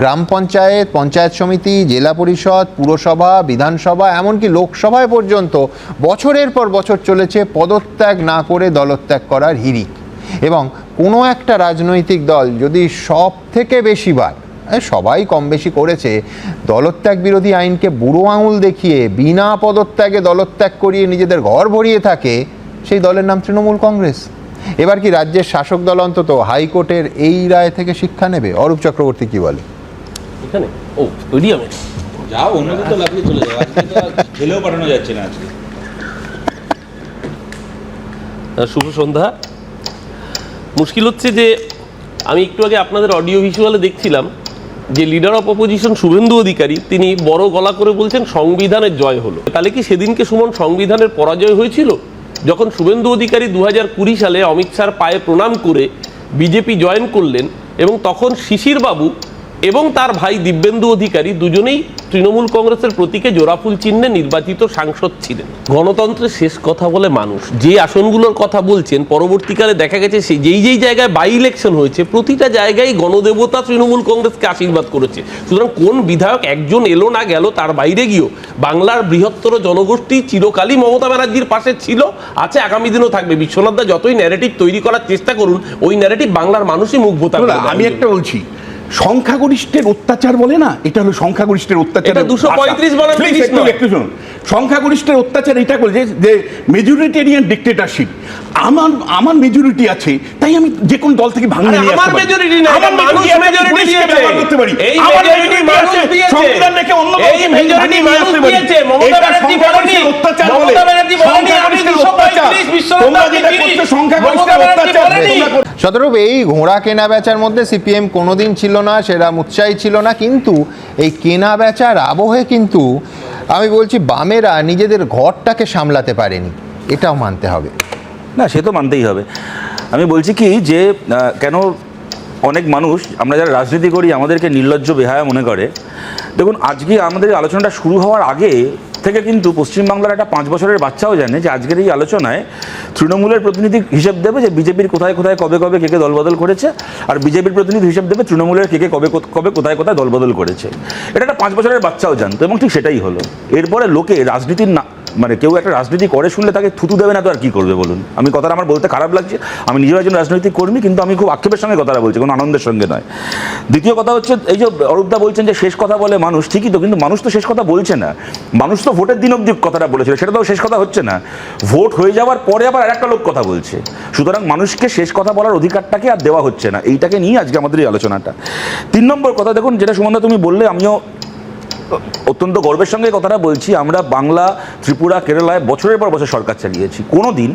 গ্রাম পঞ্চায়েত পঞ্চায়েত সমিতি, জেলা পরিষদ, পুরসভা, বিধানসভা, এমনকি লোকসভায় পর্যন্ত বছরের পর বছর চলেছে পদত্যাগ না করে দলত্যাগ করার হিড়িক। এবং কোনো একটা রাজনৈতিক দল যদি সব থেকে বেশিবার সবাই কম বেশি করেছে, দলত্যাগ বিরোধী আইনকে বুড়ো আঙুল দেখিয়ে, বিনা পদত্যাগে দলত্যাগ করিয়ে নিজেদের ঘর ভরিয়ে থাকে, সেই দলের নাম তৃণমূল কংগ্রেস। এবার কি রাজ্যের শাসক দল অন্তত হাইকোর্টের এই রায় থেকে শিক্ষা নেবে? অরূপ চক্রবর্তী কি বলে? এখানে? ও স্টেডিয়ামে যাও অন্যদিন তো লাফিয়ে চলে যাও আজকে তো আর পাঠানো যাচ্ছে না আজকে। শুভ সন্ধ্যা। মুশকিল হচ্ছে যে আমি একটু আগে আপনাদের অডিও ভিজুয়ালে দেখছিলাম যে leader of opposition Suvendu Adhikari তিনি বড় গলা করে বলছেন সংবিধানের জয় হলো। তাহলে কি সেদিনকে সুমন সংবিধানের পরাজয় হয়েছিল? যখন শুভেন্দু অধিকারী দু কুড়ি সালে অমিত শাহর পায়ে প্রণাম করে বিজেপি জয়েন করলেন এবং তখন শিশির বাবু এবং তার ভাই দিব্যেন্দু অধিকারী দুজনেই তৃণমূল কংগ্রেসের প্রতীকে জোড়াফুল চিহ্নে নির্বাচিত সাংসদ ছিলেন। গণতন্ত্রের শেষ কথা বলে মানুষ যে আসনগুলোর কথা বলছেন পরবর্তীকালে দেখা গেছে সেই যেই যেই জায়গায় বাই ইলেকশন হয়েছে প্রতিটা জায়গায় গণদেবতা তৃণমূল কংগ্রেসকে আশীর্বাদ করেছে। সুতরাং কোন বিধায়ক একজন এলো না গেল তার বাইরে গিয়েও বাংলার বৃহত্তর জনগোষ্ঠী চিরকালই মমতা ব্যানার্জির পাশে ছিল আছে আগামী দিনও থাকবে। বিশ্বনাথ দা যতই ন্যারেটিভ তৈরি করার চেষ্টা করুন ওই ন্যারেটিভ বাংলার মানুষই মুখ ভোতা আমি একটা বলছি সংখ্যাগরিষ্ঠের অত্যাচার বলে না এটা হলো সংখ্যাগরিষ্ঠের অত্যাচার এটা 235 বলার একটু শুনুন সংখ্যাগরিষ্ঠের অত্যাচার এটা বলে যে- মেজরিটেরিয়ান ডিক্টেটারশিপ আমার আমার মেজরিটি আছে তাই আমি যে কোন দল থেকে আরে নিয়ে আমার আসতে পারি। majority না, আমার মানুষ আছে, দিয়েছে। ব্যবহার করতে পারি। এই আমার majority মানুষ দিয়েছে। সংবিধান রেখে অন্য এই দলকে আসতে মানুষ দিয়েছে। মমতা এটা ব্যানার্জি বলেনি। অত্যাচার মমতা বলে। ব্যানার্জি বলেনি, আমি 235, অত্যাচার। বিশ্বনাথ তোমরা যেটা করছ সংখ্যাগরিষ্ঠের অত্যাচার। শতরূপ এই ঘোড়া কেনা বেচার মধ্যে সিপিএম কোনোদিন ছিল না সেরকম উৎসাহী ছিল না, কিন্তু এই কেনা বেচার আবহে কিন্তু আমি বলছি বামেরা নিজেদের ঘরটাকে সামলাতে পারেনি। এটাও মানতে হবে। না, সে তো মানতেই হবে। আমি বলছি কি যে কেন অনেক মানুষ, আমরা যারা রাজনীতি করি, আমাদেরকে নির্লজ্জ বেহায়া মনে করে। দেখুন, আজকে আমাদের আলোচনাটা শুরু হওয়ার আগে থেকে কিন্তু পশ্চিমবাংলার একটা পাঁচ বছরের বাচ্চাও জানে যে আজকের এই আলোচনায় তৃণমূলের প্রতিনিধি হিসেব দেবে যে বিজেপির কোথায় কোথায় কবে কবে কে কে দলবদল করেছে, আর বিজেপির প্রতিনিধি হিসেব দেবে তৃণমূলের কে কে কবে কবে কোথায় কোথায় দলবদল করেছে। এটা একটা পাঁচ বছরের বাচ্চাও জানতো, এবং ঠিক সেটাই হলো। এরপরে লোকে রাজনীতির না মানে কেউ একটা রাজনীতি করে শুনলে তাকে থুতু দেবে না তো আর কি করবে বলুন? আমি কথাটা আমার বলতে খারাপ লাগছে। আমি নিজেও একজন রাজনৈতিক কর্মী, কিন্তু আমি খুব আক্ষেপের সঙ্গে কথাটা বলছি, কোনো আনন্দের সঙ্গে নয়। দ্বিতীয় কথা হচ্ছে, এই যে অরূপদা বলছেন যে শেষ কথা বলে মানুষ, ঠিকই তো, কিন্তু মানুষ তো শেষ কথা বলছে না। মানুষ তো ভোটের দিন অবধি কথাটা বলেছিল, সেটা তো শেষ কথা হচ্ছে না। ভোট হয়ে যাওয়ার পরে আবার আরেকটা লোক কথা বলছে। সুতরাং মানুষকে শেষ কথা বলার অধিকারটাকে আর দেওয়া হচ্ছে না। এইটাকে নিয়ে আজকে আমাদের এই আলোচনাটা। তিন নম্বর কথা, দেখুন, যেটা সুমন্দা তুমি বললে, আমিও অত্যন্ত গর্বের সঙ্গে কথাটা বলছি, আমরা বাংলা, ত্রিপুরা, কেরালায় বছরের পর বছর সরকার চালিয়েছি। কোনো দিন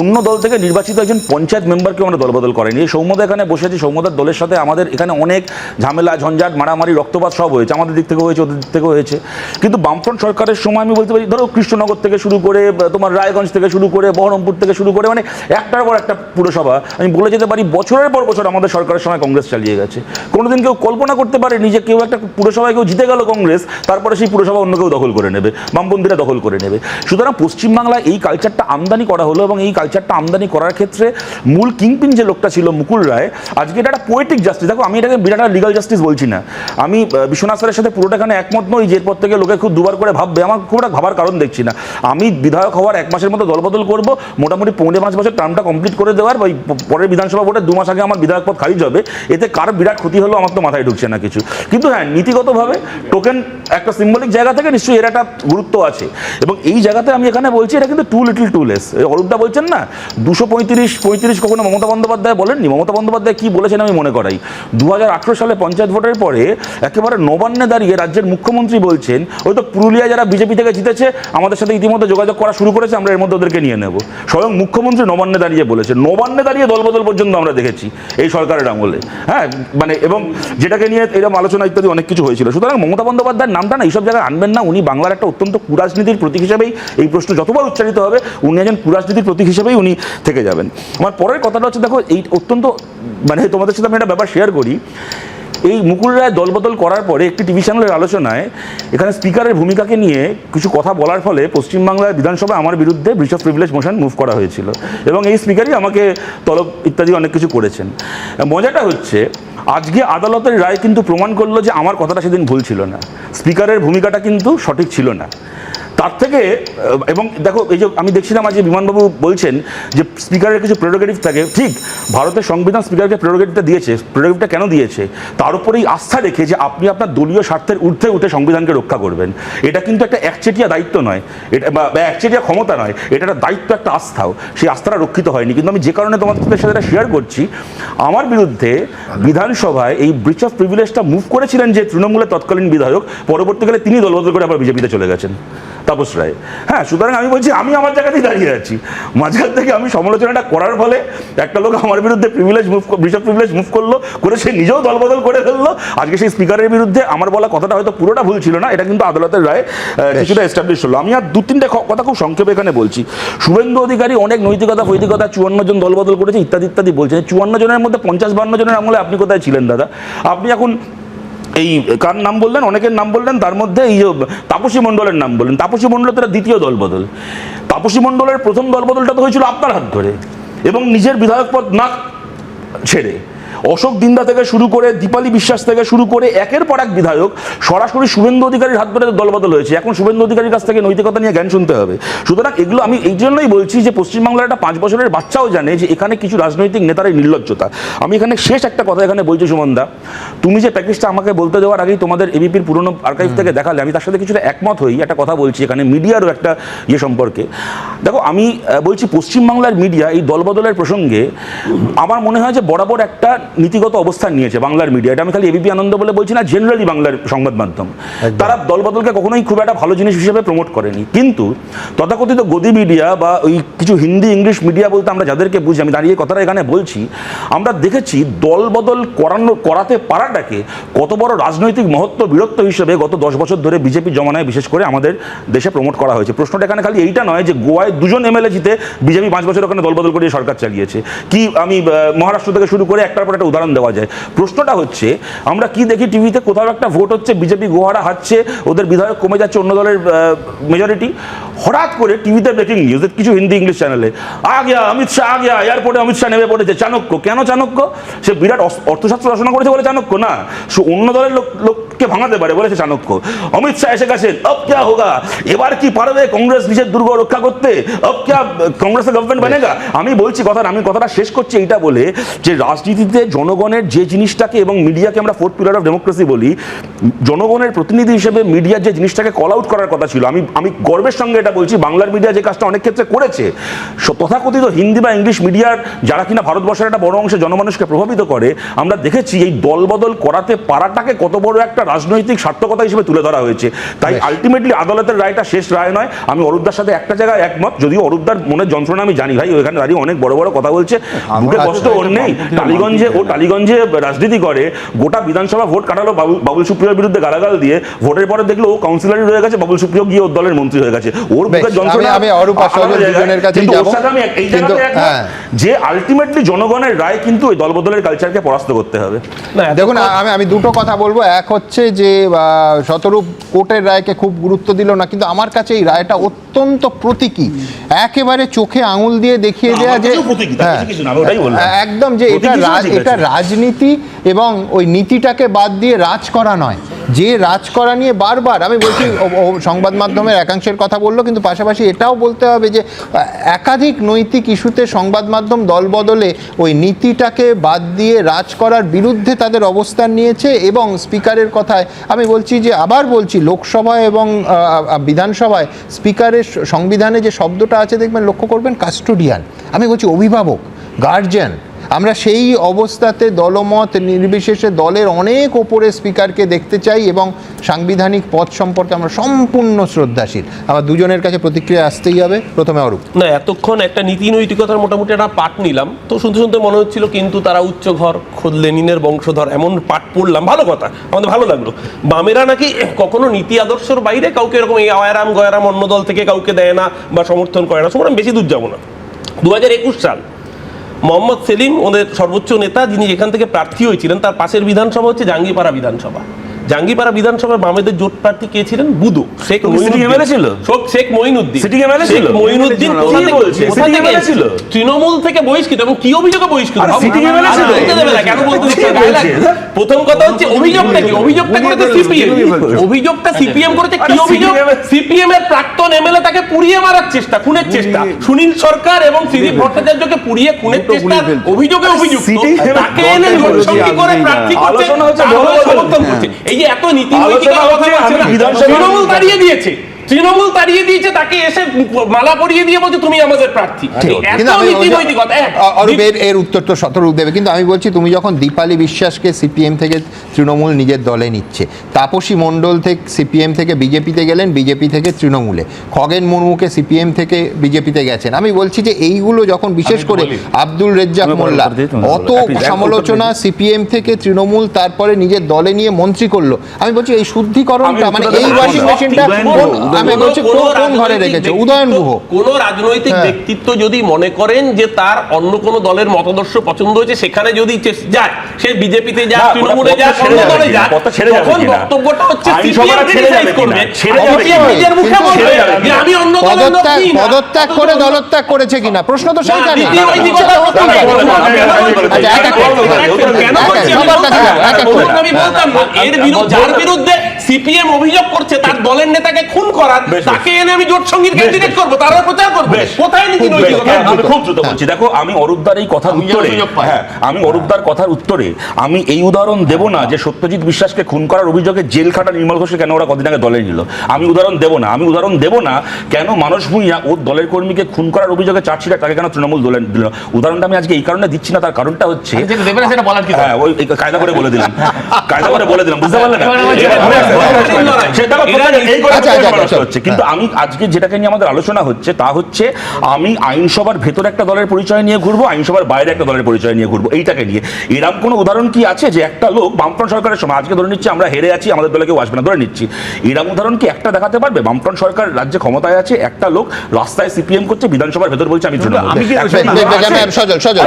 অন্য দল থেকে নির্বাচিত একজন পঞ্চায়েত মেম্বারকে আমরা দলবদল করেনি। এই সৌম্যদা এখানে বসে আছি, সৌম্যদার দলের সাথে আমাদের এখানে অনেক ঝামেলা, ঝঞ্ঝাট, মারামারি, রক্তপাত সব হয়েছে। আমাদের দিক থেকে হয়েছে, ওদের দিক থেকে হয়েছে। কিন্তু বামফ্রন্ট সরকারের সময় আমি বলতে পারি, ধরো কৃষ্ণনগর থেকে শুরু করে তোমার রায়গঞ্জ থেকে শুরু করে, বহরমপুর থেকে শুরু করে মানে একটার পর একটা পুরসভা। আমি বলে যেতে পারি, বছরের পর বছর আমাদের সরকারের সময় কংগ্রেস চালিয়ে গেছে। কোনোদিন কেউ কল্পনা করতে পারে নিজে কেউ একটা পুরসভায় কেউ জিতে গেল কংগ্রেস। তারপরে সেই পুরসভা অন্য কেউ দখল করে নেবে, বামপন্থীরা দখল করে নেবে। সুতরাং পশ্চিমবাংলায় এই কালচারটা আমদানি করা হলো এবং এই কালচারটা আমদানি করার ক্ষেত্রে মূল কিংপিন যে লোকটা ছিল মুকুল রায়, আজকে এটা পোয়েটিক জাস্টিস দেখো, আমি এটাকে বিরাট লিগাল জাস্টিস বলছি না। আমি বিশ্বনাথ স্যারের সাথে পুরোটা এখানে একমত নই যে এরপর থেকে লোকে খুব দুবার করে ভাববে। আমার খুব একটা ভাবার কারণ দেখছি না। আমি বিধায়ক হওয়ার এক মাসের মতো দলবদল করব, মোটামুটি পৌনে পাঁচ বছর টার্মটা কমপ্লিট করে দেওয়ার প- পরের বিধানসভা ভোটে দু মাস আগে আমার বিধায়ক পদ খারিজ হবে। এতে কার বিরাট ক্ষতি হলো আমার তো মাথায় ঢুকছে না কিছু। কিন্তু হ্যাঁ নীতিগতভাবে টোকেন একটা সিম্বলিক জায়গা থেকে নিশ্চয়ই এর একটা গুরুত্ব আছে। এবং এই জায়গাতে আমি এখানে বলছি, এটা কিন্তু টু লিটল টু লেস অরূপদা বলছেন না, দুশো পঁয়ত্রিশ পঁয়ত্রিশ কখনো মমতা বন্দ্যোপাধ্যায় বলেননি? মমতা বন্দ্যোপাধ্যায় কি বলেছেন আমি মনে করাই। দু হাজার আঠারো সালে পঞ্চায়েত ভোটের পরে একেবারে নবান্নে দাঁড়িয়ে রাজ্যের মুখ্যমন্ত্রী বলছেন, ওই তো পুরুলিয়া যারা বিজেপি থেকে জিতেছে, আমাদের সাথে ইতিমধ্যে যোগাযোগ করা শুরু করেছে, আমরা এর মধ্যে ওদেরকে নিয়ে নেব। স্বয়ং মুখ্যমন্ত্রী নবান্নে দাঁড়িয়ে বলেছে নবান্নে দাঁড়িয়ে দলবদল পর্যন্ত আমরা দেখেছি এই সরকারের আমলে। হ্যাঁ মানে এবং যেটাকে নিয়ে এরকম আলোচনা ইত্যাদি অনেক কিছু হয়েছিল। সুতরাং মমতা বন্দ্যোপাধ্যায়ের নামটা না, এইসব জায়গায় আনবেন না। উনি বাংলার একটা অত্যন্ত কুরাজনীতির প্রতীক হিসেবেই এই প্রশ্ন যতবার উচ্চারিত হবে, উনি একজন কুরাজনীতির প্রতীক হিসেবেই উনি থেকে যাবেন। আমার পরের কথাটা হচ্ছে, দেখো, এই অত্যন্ত মানে তোমাদের সাথে আমি একটা ব্যাপার শেয়ার করি। এই মুকুল রায় দলবদল করার পরে একটি টিভি চ্যানেলের আলোচনায় এখানে স্পিকারের ভূমিকাকে নিয়ে কিছু কথা বলার ফলে পশ্চিমবাংলার বিধানসভায় আমার বিরুদ্ধে breach of privilege motion move করা হয়েছিল এবং এই স্পিকারই আমাকে তলব ইত্যাদি অনেক কিছু করেছেন। মজাটা হচ্ছে, আজকে আদালতের রায় কিন্তু প্রমাণ করল যে আমার কথাটা সেদিন ভুল ছিল না। স্পিকারের ভূমিকাটা কিন্তু সঠিক ছিল না। তার থেকে এবং দেখো, এই যে আমি দেখছিলাম আজ বিমানবাবু বলছেন যে স্পিকারের কিছু প্রেরোগেটিভ থাকে, ঠিক, ভারতের সংবিধান স্পিকারকে প্রেরোগেটিভটা দিয়েছে প্রেরোগেটিভটা কেন দিয়েছে? তার উপরেই আস্থা রেখে যে আপনি আপনার দলীয় স্বার্থের ঊর্ধ্বে উঠে সংবিধানকে রক্ষা করবেন। এটা কিন্তু একটা একচেটিয়া দায়িত্ব নয়, এটা বা একচেটিয়া ক্ষমতা নয়, এটা একটা দায়িত্ব, একটা আস্থাও সেই আস্থাটা রক্ষিত হয়নি, কিন্তু আমি যে কারণে তোমাদের সাথে এটা শেয়ার করছি, আমার বিরুদ্ধে বিধানসভায় এই ব্রিচ অফ প্রিভিলেজটা মুভ করেছিলেন যে তৃণমূলের তৎকালীন বিধায়ক, পরবর্তীকালে তিনি দলবদল করে আবার বিজেপিতে চলে গেছেন। তাপস রায়। হ্যাঁ সুতরাং আমি বলছি আমি আমার জায়গাতেই দাঁড়িয়ে আছি। মাঝখান থেকে আমি সমালোচনাটা করার ফলে একটা লোক আমার বিরুদ্ধে প্রিভিলেজ মুভ বিশপ প্রিভিলেজ মুভ করল করে সে নিজেও দলবদল করে ফেলল। আজকে সেই স্পিকারের বিরুদ্ধে আমার বলা কথাটা হয়তো পুরোটা ভুল ছিল না এটা কিন্তু আদালতের রায় কিছুটা এস্টাবলিশ হলো। আমি আর দু তিনটে কথা খুব সংক্ষেপে এখানে বলছি। শুভেন্দু অধিকারী অনেক নৈতিকতা ফৈতিকতা চুয়ান্ন জন দলবদল করেছে ইত্যাদি ইত্যাদি বলছে। চুয়ান্ন জনের মধ্যে পঞ্চাশ বান্ন জনের আমলে আপনি কোথায় ছিলেন দাদা? আপনি এখন এই কার নাম বললেন? অনেকের নাম বললেন, তার মধ্যে এই তাপসী মণ্ডলের নাম বললেন। তাপসী মণ্ডল তারা দ্বিতীয় দলবদল। তাপসী মণ্ডলের প্রথম দলবদলটা তো হয়েছিল আপনার হাত ধরে এবং নিজের বিধায়ক পদ না ছেড়ে। অশোক দিন্দা থেকে শুরু করে দীপালি বিশ্বাস থেকে শুরু করে একের পর এক বিধায়ক সরাসরি শুভেন্দু অধিকারীর হাত ধরে দলবদল হয়েছে। এখন শুভেন্দু অধিকারীর কাছ থেকে নৈতিকতা নিয়ে জ্ঞান শুনতে হবে। সুতরাং এগুলো আমি এই জন্যই বলছি যে পশ্চিমবাংলার একটা পাঁচ বছরের বাচ্চাও জানে যে এখানে কিছু রাজনৈতিক নেতার এই নির্লজ্জতা। আমি এখানে শেষ একটা কথা এখানে বলছি সুমনদা তুমি যে প্যাকেজটা আমাকে বলতে দেওয়ার আগেই তোমাদের এবিপির পুরনো আর্কাইভ থেকে দেখালে আমি তার সাথে কিছুটা একমত হই একটা কথা বলছি এখানে মিডিয়ারও একটা ইয়ে সম্পর্কে। দেখো আমি বলছি পশ্চিমবাংলার মিডিয়া এই দলবদলের প্রসঙ্গে আমার মনে হয় যে বরাবর একটা নীতিগত অবস্থান নিয়েছে বাংলার মিডিয়া এটা আমি খালি এবিপি আনন্দ বলে বলছি না জেনারেলি বাংলার সংবাদ মাধ্যম। তারা দলবদলকে কখনোই খুব একটা ভালো জিনিস হিসেবে প্রমোট করেনি। কিন্তু তথাকথিত গদি মিডিয়া বা ওই কিছু হিন্দি ইংলিশ মিডিয়া বলতে আমরা যাদেরকে বুঝি আমি দাঁড়িয়ে কথাটা এখানে বলছি আমরা দেখেছি দলবদল করানো করাতে পারাটাকে কত বড় রাজনৈতিক মহত্ব বীরত্ব হিসেবে গত দশ বছর ধরে বিজেপি জমানায় বিশেষ করে আমাদের দেশে প্রমোট করা হয়েছে। প্রশ্নটা এখানে খালি এইটা নয় যে গোয়ায় দুজন এমএলএ জিতে বিজেপি পাঁচ বছর ওখানে দলবদল করে সরকার চালিয়েছে। কি আমি মহারাষ্ট্র থেকে শুরু করে একটার পর একটা উদাহরণ দেওয়া যায়। প্রশ্নটা হচ্ছে, আমরা কি দেখি টিভিতে? কোথাও একটা ভোট হচ্ছে, বিজেপি গোহারা হারছে ওদের বিধায়ক কমে যাচ্ছে অন্য দলের মেজরিটি হঠাৎ করে টিভিতে ব্রেকিং নিউজ কিছু হিন্দি ইংলিশ চ্যানেলে আ গিয়া, অমিত শাহ, আ গিয়া এয়ারপোর্টে অমিত শাহ নেমে পড়েছে। চাণক্য, কেন চাণক্য? সে বিরাট অর্থশাস্ত্র রচনা করেছে বলে চাণক্য না। সে অন্য দলের লোক, লোককে ভাঙাতে পারে বলেছে চাণক্য। অমিত শাহ এসে গেছেন অব ক্যা হোগা? এবার কি পারবে কংগ্রেস নিজের দুর্গ রক্ষা করতে? অব ক্যা, কংগ্রেসের গভর্নমেন্ট বানেগা? আমি বলছি কথা আমি কথাটা শেষ করছি এইটা বলে যে, রাজনীতিতে জনগণের যে জিনিসটাকে এবং মিডিয়াকে আমরা ফোর্থ পিলার অফ ডেমোক্রেসি বলি জনগণের প্রতিনিধি হিসেবে মিডিয়ার যে জিনিসটাকে কল আউট করার কথা ছিল আমি আমি গর্বের সঙ্গে এটা বলছি বাংলার মিডিয়া যে কাজটা অনেক ক্ষেত্রে করেছে তথাকথিত হিন্দি বা ইংলিশ মিডিয়ার যারা কিনা ভারতবর্ষের একটা বড় অংশে জনমানুষকে প্রভাবিত করে আমরা দেখেছি এই দলবদল করাতে পারাটাকে কত বড় একটা রাজনৈতিক সার্থকতা হিসেবে তুলে ধরা হয়েছে। তাই। আলটিমেটলি আদালতের রায়টা শেষ রায় নয়। আমি অরূপদার সাথে একটা জায়গায় একমত যদিও অরূপদার মনের যন্ত্রণা আমি জানি ভাই ওইখানে দাঁড়িয়ে অনেক বড় বড় কথা বলছে। বুকে কষ্ট ওর নেই টালিগঞ্জে ও টালিগঞ্জে রাজনীতি করে গোটা বিধানসভা ভোট কাটালো বাবুল সুপ্রিয়র বিরুদ্ধে গালাগাল দিয়ে। ভোটের পরে দেখল ও কাউন্সিলরই রয়ে গেছে বাবুল সুপ্রিয় গিয়ে ওর দলের মন্ত্রী হয়ে গেছে। ওর বুকের যন্ত্রণা আমি- অরূপ দুজনের ওর যাব। এই হ্যাঁ। যে আলটিমেটলি জনগণের রায় কিন্তু ওই দলবদলের কালচারকে পরাস্ত করতে হবে। দেখুন আমি আমি দুটো কথা বলব। এক হচ্ছে যে আহ, শতরূপ কোর্টের রায়কে খুব গুরুত্ব দিল না কিন্তু আমার কাছে এই রায়টা অত্যন্ত প্রতীকী। একেবারে চোখে আঙুল দিয়ে দেখিয়ে না, দেওয়া যে হ্যাঁ, কাছে কিছু। একদম যে এটা এটা রাজনীতি এবং ওই নীতিটাকে বাদ দিয়ে রাজ করা নয়। যে রাজ করা নিয়ে বারবার, আমি বলছি সংবাদ মাধ্যমের একাংশের কথা বলল, কিন্তু পাশাপাশি এটাও বলতে হবে যে একাধিক নৈতিক ইস্যুতে সংবাদ মাধ্যম দল বদলে ওই নীতিটাকে বাদ দিয়ে রাজ করার বিরুদ্ধে তাদের অবস্থান নিয়েছে এবং স্পিকারের কথায়, আমি বলছি যে, আবার বলছি লোকসভায় এবং বিধানসভায় স্পিকারের সংবিধানে যে শব্দটা আছে, দেখবেন লক্ষ্য করবেন, কাস্টোডিয়ান। আমি বলছি অভিভাবক, গার্জিয়ান আমরা সেই অবস্থাতে দলমত নির্বিশেষে দলের অনেক ওপরে স্পিকারকে দেখতে চাই এবং সাংবিধানিক পদ সম্পর্কে আমরা সম্পূর্ণ শ্রদ্ধাশীল। আমার দুজনের কাছে প্রতিক্রিয়া আসতেই হবে। প্রথমে অরূপ। না, এতক্ষণ একটা নীতি নৈতিকতার মোটামুটি একটা পাঠ নিলাম। তো শুনতে শুনতে মনে হচ্ছিল কিন্তু তারা উচ্চ ঘর, খোদ লেনিনের বংশধর, এমন পাঠ পড়লাম। ভালো কথা, আমাদের ভালো লাগল। বামেরা নাকি কখনো নীতি আদর্শের বাইরে কাউকে এরকম এই আয়ারাম গয়ারাম অন্য দল থেকে কাউকে দেয় না বা সমর্থন করে না। সুতরাং বেশি দূর যাব না। দু সাল মোহাম্মদ সেলিম ওদের সর্বোচ্চ নেতা, যিনি যেখান থেকে প্রার্থী হয়েছিলেন, তার পাশের বিধানসভা হচ্ছে জাঙ্গিপাড়া বিধানসভা। জাঙ্গিপাড়া বিধানসভায় বামেদের জোট প্রার্থী কে ছিলেন? বুদু শেখ। MLA ছিল? শেখ মঈনুদ্দিন MLA শেখ ছিল? মঈনুদ্দিন কোথা থেকে- বলছে? কোথা Sitting থেকে ছিল? তৃণমূল থেকে বহিষ্কৃত এবং কি অভিযোগে বহিষ্কৃত? MLA আরে ছিল? কেন বলতে? প্রথম কথা হচ্ছে অভিযোগটা কি? অভিযোগটা করেছে সিপিএম। অভিযোগটা সিপিএম করেছে। কি অভিযোগ? সিপিএম এর প্রাক্তন এমএলএ তাকে পুড়িয়ে মারার চেষ্টা খুনের চেষ্টা। সুনীল সরকার এবং শ্রী ভট্টাচার্যকে পুড়িয়ে খুনের চেষ্টা অভিযোগে অভিযুক্ত। তাকে এনে করে প্রার্থী সমর্থন করছে। এই যে এত নীতি নৈতিকতার কথা বলছে না, তৃণমূল তাড়িয়ে দিয়েছে। তৃণমূল তাড়িয়ে দিয়েছে তাকে এসে মালা পরিয়ে দিয়ে বলছে তুমি আমাদের প্রার্থী। অরূপ এর উত্তর তো শতরূপ দেবে কিন্তু আমি বলছি তুমি যখন দীপালি বিশ্বাসকে সিপিএম থেকে তৃণমূল নিজের দলে নিচ্ছে তাপসী মণ্ডল থেকে সিপিএম থেকে বিজেপিতে গেলেন বিজেপি থেকে তৃণমূলে। খগেন মুর্মুকে সিপিএম থেকে বিজেপিতে গেছেন। আমি বলছি যে এইগুলো যখন বিশেষ করে আব্দুল রেজ্জাক মোল্লা অত সমালোচনা সিপিএম থেকে তৃণমূল তারপরে নিজের দলে নিয়ে মন্ত্রী করল। আমি বলছি এই শুদ্ধিকরণটা মানে এই ওয়াশিং মেশিনটা আমি বলছি কোন- ঘরে রেখেছে উদয়ন গুহ কোনো রাজনৈতিক হ্যাঁ। ব্যক্তিত্ব যদি মনে করেন যে তার অন্য কোনো দলের মতাদর্শ পছন্দ হয়েছে সেখানে যদি যায় সে বিজেপিতে ওটা তৃণমূলে ছেড়ে অন্য দলে যাবে তখন বক্তব্যটা হচ্ছে করবে ছেড়ে যাবে নিজের মুখে বলবে যে আমি অন্য দলের লোক পদত্যাগ পদত্যাগ করে দলত্যাগ করেছে কিনা প্রশ্ন তো সেইখানে আচ্ছা, করে। করে। এর বিরুদ্ধে যার বিরুদ্ধে সিপিএম অভিযোগ করছে তার দলের নেতাকে খুন করার বেশ। তাকে এনে আমি জোট সঙ্গীর ক্যান্ডিডেট করব তারা প্রচার করব। কোথায় নীতি নৈতিকতা? হ্যাঁ, আমি খুব দ্রুত বলছি দেখো আমি অরূপদার এই কথার উত্তরে হ্যাঁ আমি অরূপদার কথার উত্তরে আমি এই উদাহরণ দেব না যে সত্যজিৎ বিশ্বাসকে খুন করার অভিযোগে জেল খাটা নির্মল ঘোষকে কেন ওরা কদিন আগে দলে নিল। আমি উদাহরণ দেব না। আমি উদাহরণ দেব না কেন মানস ভূঁইয়া ওর দলের কর্মীকে খুন করার অভিযোগে চার্জশিটে তাকে কেন তৃণমূল দলে দিল উদাহরণটা আমি আজকে এই কারণে দিচ্ছি না তার কারণটা হচ্ছে হ্যাঁ ওই কায়দা করে বলে দিলাম। কায়দা করে বলে দিলাম বুঝতে পারলে না? আচ্ছা। হচ্ছে। কিন্তু আমি আজকে যেটাকে নিয়ে আমাদের আলোচনা হচ্ছে তা হচ্ছে আমি আইনসভার ভেতরে একটা দলের পরিচয় নিয়ে ঘুরবো আইনসভার বাইরে একটা দলের পরিচয় নিয়ে ঘুরবো এইটাকে নিয়ে। এরকম কোনো উদাহরণ কি আছে যে একটা লোক বামফ্রন্ট সরকারের সময় আজকে ধরে নিচ্ছি আমরা হেরে আছি আমাদের দলে কেউ আসবে না ধরে নিচ্ছি। এরকম উদাহরণ কি একটা দেখাতে পারবে? বামফ্রন্ট সরকার রাজ্যে ক্ষমতায় আছে একটা লোক রাস্তায় সিপিএম করছে বিধানসভার ভেতর বলছে আমি সজল সজল।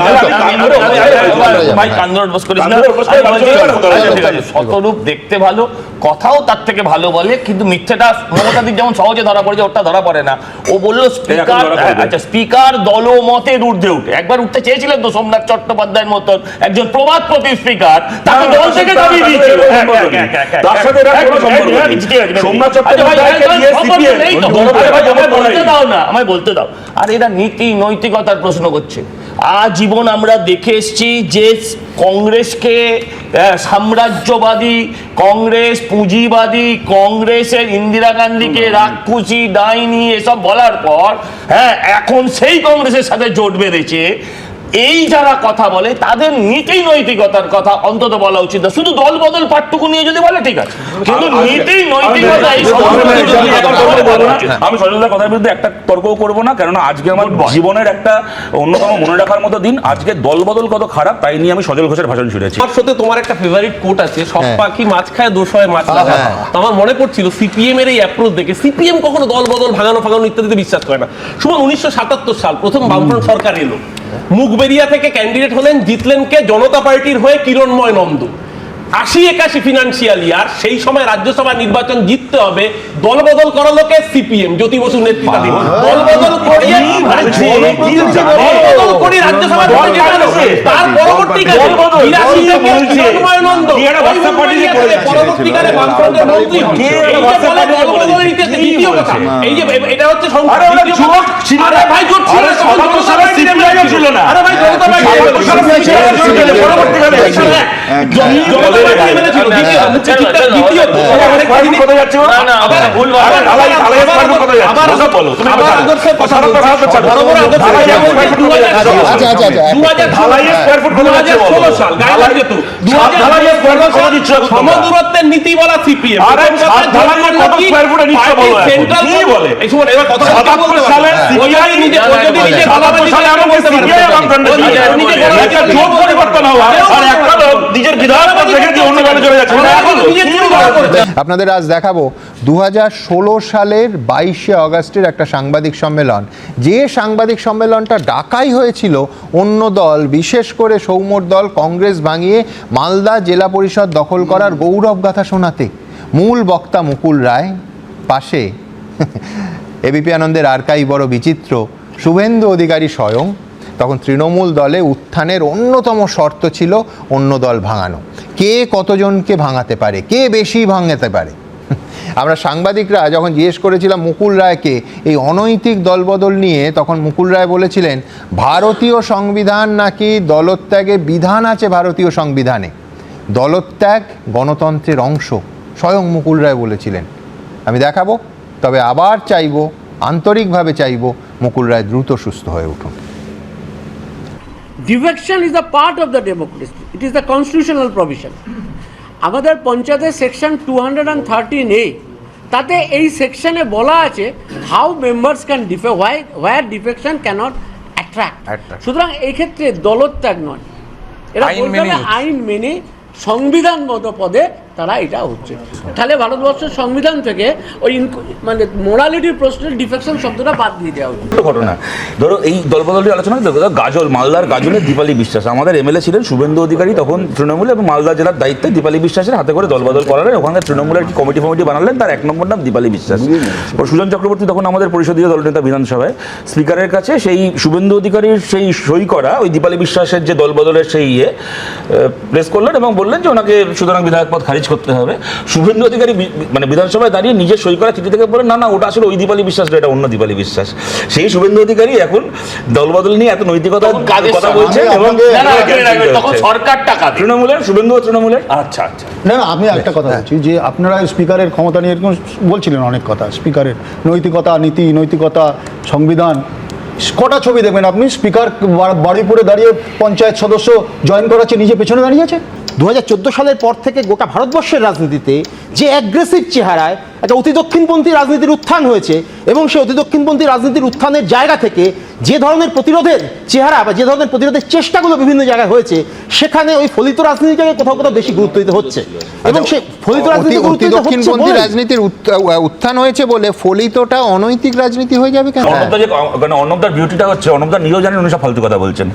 আছে, দেখতে ভালো কথাও তার থেকে ভালো বলে কিন্তু মিথ্যেটা মমতা দিক যেমন সহজে ধরা পড়ে যায় ওটা ধরা পড়ে না। ও বলল স্পিকার আচ্ছা স্পিকার দলমতের ঊর্ধ্বে উঠে। একবার উঠতে চেয়েছিলেন তো সোমনাথ চট্টোপাধ্যায়ের মতন একজন প্রবাদ প্রতি স্পিকার তাকে দল থেকে দাবি দিয়েছিল। তার সাথে। সোমনাথ আচ্ছা চট্টোপাধ্যায়কে দল দাও না আমায় বলতে দাও। আর এরা নীতি নৈতিকতার প্রশ্ন করছে। আজীবন আমরা দেখে এসছি যে কংগ্রেসকে সাম্রাজ্যবাদী কংগ্রেস পুঁজিবাদী কংগ্রেসের ইন্দিরা গান্ধীকে রাক্ষুসি ডাইনি এসব বলার পর হ্যাঁ এখন সেই কংগ্রেসের সাথে জোট বেঁধেছে। এই যারা কথা বলে তাদের নীতি নৈতিকতার কথা অন্তত বলা উচিত না। শুধু দল বদল পাঠটুকু নিয়ে যদি বলে ঠিক আছে কিন্তু নীতি নৈতিকতা। আমি সজলদার কথার বিরুদ্ধে একটা তর্কও করব না কেননা আজকে আমার জীবনের একটা অন্যতম মনে রাখার মতো দিন আজকে দলবদল কত খারাপ তাই নিয়ে আমি সজল ঘোষের ভাষণ শুনেছি আমার সাথে তোমার একটা ফেভারিট কোট আছে সব হ্যাঁ। পাখি মাছ খায় দোষ হয় মাছ লাগা হ্যাঁ। তো আমার মনে পড়ছিল সিপিএম এর এই অ্যাপ্রোচ দেখে সিপিএম কখনো দল বদল ভাঙানো ফাঙানো ইত্যাদিতে বিশ্বাস করে না সুমন উনিশশো সাতাত্তর সাল প্রথম বামফ্রন্ট সরকার এলো মুখবেরিয়া থেকে ক্যান্ডিডেট হলেন জিতলেন কে জনতা পার্টির হয়ে কিরণময় নন্দ। আশি একাশি ফিনান্সিয়াল ইয়ার সেই সময় রাজ্যসভা নির্বাচন জিততে হবে দল বদল করা লোকে সিপিএম জ্যোতি বসু নেতৃত্বাধীন দল বদল করিয়ে করে রাজ্যসভা তার পরবর্তীকালে। পরবর্তীকালে বামফ্রন্টের মন্ত্রী। ইতিহাসে দ্বিতীয় কথা। এই যে এটা হচ্ছে। ছিল না। ভাই জোট ছিল। আরে ভাই জনতা পরবর্তীকালে ছিল না। জন- জনতা পার্টি নেমে ছিল। দ্বিতীয়, দ্বিতীয়- দ্বিতীয়। আরেক কয়েকদিন জিনিস- কোথায় যাচ্ছে ও? না, না, আবার ভুল আবার- আরে ঢালাই- ঢালাইয়ের আবার- স্কয়ার ফুট কোথায় যাচ্ছে? আবার- ওসব বলো, তুমি আবার বলো। আদর্শের কথা সাতাত্তর, বলছি। সাতাত্তর, বড় বড় আদর্শের ঢালাইয়ের কথা স্কয়ার ফুট বলছি। কোথায় যাচ্ছে? 2016 আচ্ছা, আচ্ছা, আচ্ছা। 2016 ঢালাইয়ের স্কয়ার ফুট কোথায় যাচ্ছে? 2016 সাল গায়ে যেত ঢালাইয়ের স্কয়ার ফুট কোথায় দিচ্ছ এখন তোমরা? সমদূরত্বের নীতি বলা সিপিএম আরে সাত ঢালাইয়ের কত স্কয়ার ফুটে নিচ্ছ বলো এখন? সেন্ট্রাল বলে? এই এবার কথা নিজে যদি নিজে বলতে পারবে। CPI বামফ্রন্টে ও ছিল। নিজে- নিজের অন্য চলে যাচ্ছে? আপনাদের আজ দেখাবো দু হাজার ষোলো সালের বাইশে অগস্টের একটা সাংবাদিক সম্মেলন। যে সাংবাদিক সম্মেলনটা ডাকাই হয়েছিল অন্য দল বিশেষ করে সৌম্যর দল কংগ্রেস ভাঙিয়ে মালদা জেলা পরিষদ দখল করার গৌরব গাথা শোনাতে। মূল বক্তা মুকুল রায় পাশে এবিপি আনন্দের আরকাই বড় বিচিত্র শুভেন্দু অধিকারী স্বয়ং তখন তৃণমূল দলে উত্থানের অন্যতম শর্ত ছিল অন্য দল ভাঙানো। কে কতজনকে ভাঙাতে পারে? কে বেশি ভাঙাতে পারে? আমরা সাংবাদিকরা যখন জিজ্ঞেস করেছিলাম মুকুল রায়কে, এই অনৈতিক দলবদল নিয়ে, তখন মুকুল রায় বলেছিলেন, ভারতীয় সংবিধান নাকি দলত্যাগে বিধান আছে ভারতীয় সংবিধানে? দলত্যাগ গণতন্ত্রের অংশ। স্বয়ং মুকুল রায় বলেছিলেন। আমি দেখাবো, তবে আবার চাইব, আন্তরিকভাবে চাইব মুকুল রায় দ্রুত সুস্থ হয়ে উঠুন। Defection is a part of the democracy it is the constitutional provision আমাদের পঞ্চায়েতের section two hundred and thirteen A তাতে এই সেকশনে বলা আছে how members can defect why where defection cannot attract সুতরাং এক্ষেত্রে দলত্যাগ নয়। এরা আইন মেনে সংবিধান মতো পদে তারা এটা হচ্ছে। তাহলে ভারতবর্ষের সংবিধান থেকে ওই মানে মোরালিটির প্রশ্নের ডিফেকশন শব্দটা বাদ দিয়ে দেওয়া উচিত। ঘটনা। ধরো এই দলবদলের আলোচনা দেখো গাজল মালদার গাজলের দীপালি বিশ্বাস। আমাদের এমএলএ ছিলেন শুভেন্দু অধিকারী তখন তৃণমূল এবং মালদা জেলার দায়িত্বে দীপালি বিশ্বাসের হাতে করে দলবদল করালেন। ওখানে তৃণমূলের একটি কমিটি ফমিটি বানালেন তার এক নম্বর নাম দীপালি বিশ্বাস। ও সুজন চক্রবর্তী তখন আমাদের পরিষদীয় দলনেতা বিধানসভায়। স্পিকারের কাছে সেই শুভেন্দু অধিকারীর সেই সই করা ওই দীপালি বিশ্বাসের যে দলবদলের সেই ইয়ে প্রেস করলেন এবং বললেন যে ওনাকে সুতরাং বিধায়ক পদ খারিজ করতে হবে। শুভেন্দু অধিকারী মানে বিধানসভায় দাঁড়িয়ে নিজের সই করা চিঠি থেকে বলেন না না ওটা আসলে ওই দীপালি বিশ্বাস না, এটা অন্য দীপালি বিশ্বাস। সেই শুভেন্দু অধিকারী এখন দলবদল নিয়ে এত নৈতিকতা কথা? বলছেন এবং না, না, রাখবেন, রাখবেন, তখন সরকার টাকা তৃণমূলের? শুভেন্দু তৃণমূলের? আচ্ছা আচ্ছা। না না আমি একটা কথা বলছি যে আপনারা স্পিকারের ক্ষমতা নিয়ে এরকম বলছিলেন অনেক কথা স্পিকারের নৈতিকতা নীতি নৈতিকতা সংবিধান। কটা ছবি দেখবেন আপনি? স্পিকার বাড়িপুরে দাঁড়িয়ে পঞ্চায়েত সদস্য জয়েন করাচ্ছে নিজে পেছনে দাঁড়িয়ে আছে? দু হাজার চোদ্দ সালের পর থেকে গোটা ভারতবর্ষের রাজনীতিতে যে অ্যাগ্রেসিভ চেহারায় একটা অতি দক্ষিণপন্থী রাজনীতির উত্থান হয়েছে এবং সেই অতি দক্ষিণপন্থী রাজনীতির উত্থানের জায়গা থেকে যে ধরনের প্রতিরোধের চেহারা বা যে ধরনের প্রতিরোধের চেষ্টাগুলো বিভিন্ন জায়গায় হয়েছে সেখানে ওই ফলিত রাজনীতিটাকে কোথাও কোথাও বেশি গুরুত্ব দিতে হচ্ছে। এবং সেই ফলিত রাজনীতি গুরুত্ব দক্ষিণপন্থী রাজনীতির উত্থান হয়েছে বলে ফলিতটা অনৈতিক রাজনীতি হয়ে যাবে কেন? অর্ণবদা মানে অর্ণবদার বিউটিটা হচ্ছে অর্ণবদা নিজেও জানেন উনি সব ফালতু কথা বলছেন।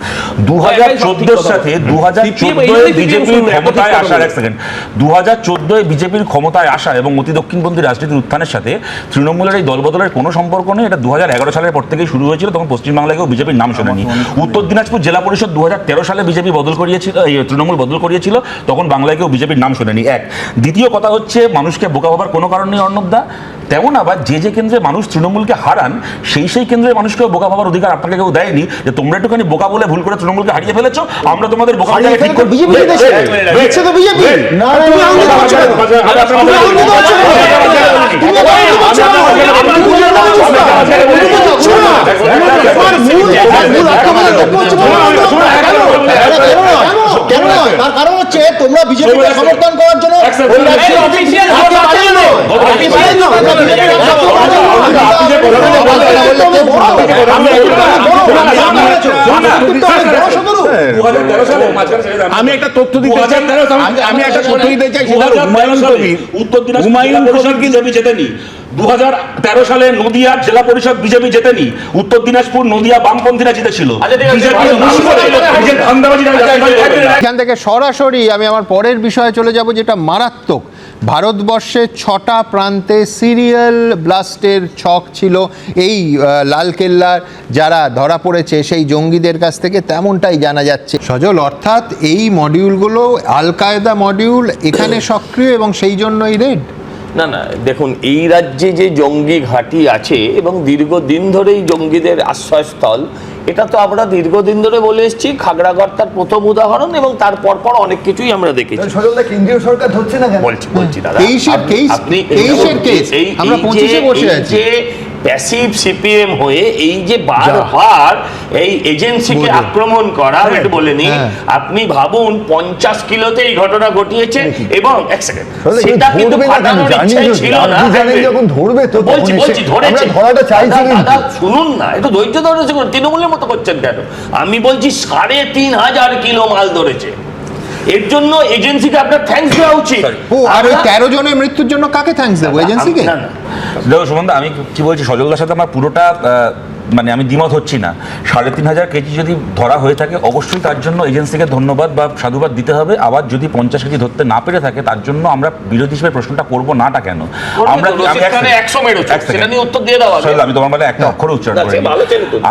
দু হাজার চোদ্দোর সাথে দু হাজার চোদ্দোয় বিজেপির ক্ষমতায় আসার এক সেকেন্ড দু হাজার চোদ্দোয় বিজেপির ক্ষমতায় আসা এবং অতি দক্ষিণপন্থী রাজনীতির উত্থানের সাথে তৃণমূলের এই দলবদলের কোনো সম্পর্ক নেই। এটা দু হাজার এগারো সালের পর থেকেই শুরু হয়েছিল তখন পশ্চিমবাংলায় কেউ বিজেপির নাম শোনেনি উত্তর দিনাজপুর জেলা পরিষদ দু হাজার তেরো সালে বিজেপি বদল করিয়েছিল এই তৃণমূল বদল করিয়েছিল তখন বাংলায় কেউ বিজেপির নাম শোনেনি এক দ্বিতীয় কথা হচ্ছে মানুষকে বোকা ভাবার কোনো কারণ নেই অর্ণবদা তেমন আবার যে যে কেন্দ্রে মানুষ তৃণমূলকে হারান সেই সেই কেন্দ্রের মানুষকেও বোকা ভাবার অধিকার আপনাকে কেউ দেয়নি যে তোমরা একটুখানি বোকা বলে ভুল করে তৃণমূলকে হারিয়ে ফেলেছো আমরা তোমাদের বোকা হারিয়ে ঠিক করে- বিজেপি তো বিজেপি। না, না, তুমি তার কারণ হচ্ছে তোমরা বিজেপিকে সমর্থন করার জন্য। আমি একটু বড়। আমি বড়। আমি বড় শত্রু। 2013 সালে মাঝখানে ছেড়ে দেন। আমি একটা তথ্য দিতে চাই আমি- একটা তথ্য দিতে চাই হুমায়ুন কবির উত্তর দিনাজপুর হুমায়ুন কবির জেতেনি দু হাজার তেরো সালে নদিয়ার জেলা পরিষদ বিজেপি জেতেনি। উত্তর দিনাজপুর নদিয়া বামপন্থীরা জিতেছিল। এখান থেকে সরাসরি আমি আমার পরের বিষয়ে চলে যাব যেটা মারাত্মক। ভারতবর্ষের ছটা প্রান্তে সিরিয়াল ব্লাস্টের ছক ছিল। এই লালকেল্লার যারা ধরা পড়েছে সেই জঙ্গিদের কাছ থেকে তেমনটাই জানা যাচ্ছে। সজল অর্থাৎ এই মডিউলগুলো আল কায়দা মডিউল এখানে সক্রিয় এবং সেই জন্যই রেড। না না দেখুন এই রাজ্যে যে জঙ্গি ঘাঁটি আছে এবং দীর্ঘদিন ধরেই জঙ্গিদের আশ্রয়স্থল এটা তো আমরা দীর্ঘদিন ধরে বলে এসেছি খাগড়াগড় তার প্রথম উদাহরণ এবং তারপর পর অনেক কিছুই আমরা দেখেছি কেন্দ্রীয় সরকার ধরছে না বলছি বলছি দাদা আপনি আমরা পঁচিশে বসে আছি। প্যাসিভ সিপিএম হয়ে এই যে বারবার এই এজেন্সিকে আক্রমণ করা একটু বলে নিই হ্যাঁ। আপনি ভাবুন পঞ্চাশ কিলোতে এই ঘটনা ঘটিয়েছে এবং এক সেকেন্ড সেটা কিন্তু ছিল না। হ্যাঁ, যখন ধরবে তো বলছি বলছি ধরেছে। ধরাটা চাইছি দাদা, শুনুন না একটু ধৈর্য ধরে তৃণমূলের মতো করছেন কেন? আমি বলছি সাড়ে তিন হাজার কিলো মাল ধরেছে। এর জন্য এজেন্সিকে আপনার থ্যাঙ্কস দেওয়া উচিত। ও আর ওই তেরো জনের মৃত্যুর জন্য কাকে থ্যাঙ্কস দেবো? এজেন্সিকে না, না। দেখো সুমন্দা আমি কি বলছি সজলদার সাথে আমার পুরোটা মানে আমি দ্বিমত হচ্ছি না। সাড়ে তিন হাজার কেজি যদি ধরা হয়ে থাকে অবশ্যই তার জন্য এজেন্সিকে ধন্যবাদ বা সাধুবাদ দিতে হবে। আবার যদি পঞ্চাশ কেজি ধরতে না পেরে থাকে তার জন্য আমরা বিরোধী হিসেবে প্রশ্নটা করব নাটা কেন? আমরা আমি রশিদ এক খানে second, 100 মেরেছো, এক second। সেটা নিয়ে উত্তর দিয়ে দাও আমি তোমার মানে একটা অক্ষর উচ্চারণ না, করি।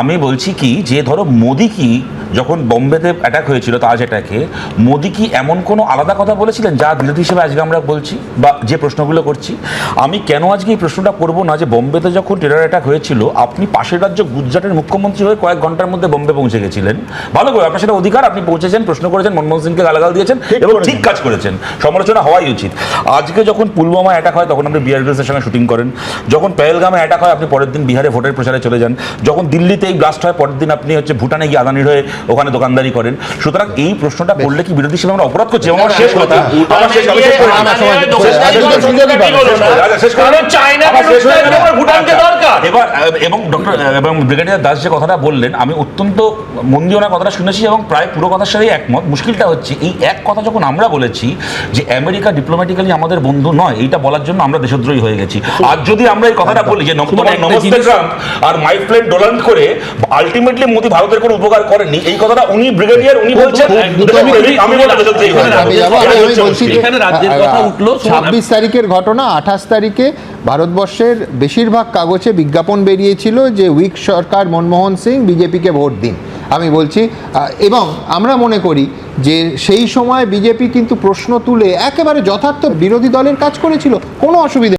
আমি বলছি কি যে ধরো মোদি কি যখন বোম্বেতে অ্যাটাক হয়েছিল তাজ অ্যাটাকে মোদি কি এমন কোনো আলাদা কথা বলেছিলেন যা বিরোধী হিসেবে আজকে আমরা বলছি বা যে প্রশ্নগুলো করছি? আমি কেন আজকে এই প্রশ্নটা করব না যে বোম্বেতে যখন টেরার অ্যাটাক হয়েছিল আপনি পাশের রাজ্য গুজরাটের মুখ্যমন্ত্রী হয়ে কয়েক ঘণ্টার মধ্যে বোম্বে পৌঁছে গেছিলেন। ভালো করে আপনার সেটা অধিকার আপনি পৌঁছেছেন প্রশ্ন করেছেন মনমোহন সিংকে গালাগাল দিয়েছেন এবং ঠিক কাজ করেছেন। সমালোচনা হওয়াই উচিত। আজকে যখন পুলওয়ামা অ্যাটাক হয় তখন আপনি গ্রিলসের সঙ্গে শুটিং করেন। যখন পেহেলগামে অ্যাটাক হয় আপনি পরের দিন বিহারে ভোটের প্রচারে চলে যান। যখন দিল্লিতে এই ব্লাস্ট হয় পরের দিন আপনি হচ্ছে ভুটানে গিয়ে আদানির হয়ে ওখানে দোকানদারি করেন। সুতরাং এই প্রশ্নটা করলে কি বিরোধী হিসেবে আমরা অপরাধ করছি? এবং আমার শেষ কথা আমার শেষ আমি শেষ। আচ্ছা, শেষ আমার শেষ আচ্ছা, দরকার। এবার এবং ডক্টর এবং ব্রিগেডিয়ার দাস যে কথাটা বললেন আমি অত্যন্ত মন দিয়ে ওনার কথাটা শুনেছি এবং প্রায় পুরো কথার সাথেই একমত। মুশকিলটা হচ্ছে এই এক কথা যখন আমরা বলেছি যে আমেরিকা ডিপ্লোম্যাটিক্যালি আমাদের বন্ধু নয় এইটা বলার জন্য আমরা দেশদ্রোহী হয়ে গেছি। আর যদি আমরা এই কথাটা বলি যে নমস্তে ট্রাম্প আর মাই ফ্রেন্ড ডোনাল্ড করে আলটিমেটলি মোদি ভারতের কোনো উপকার করেননি এই কথাটা উনি ব্রিগেডিয়ার উনি বলছেন। আমি বলছি এখানে রাজ্যের কথা উঠল, শোন, ছাব্বিশ তারিখের ঘটনা আঠাশ তারিখে ভারতবর্ষের বেশিরভাগ কাগজে বিজ্ঞাপন বেরিয়েছিল যে উইক সরকার মনমোহন সিং বিজেপিকে ভোট দিন। আমি বলছি এবং আমরা মনে করি যে সেই সময় বিজেপি কিন্তু প্রশ্ন তুলে একেবারে যথার্থ বিরোধী দলের কাজ করেছিল। কোনো অসুবিধা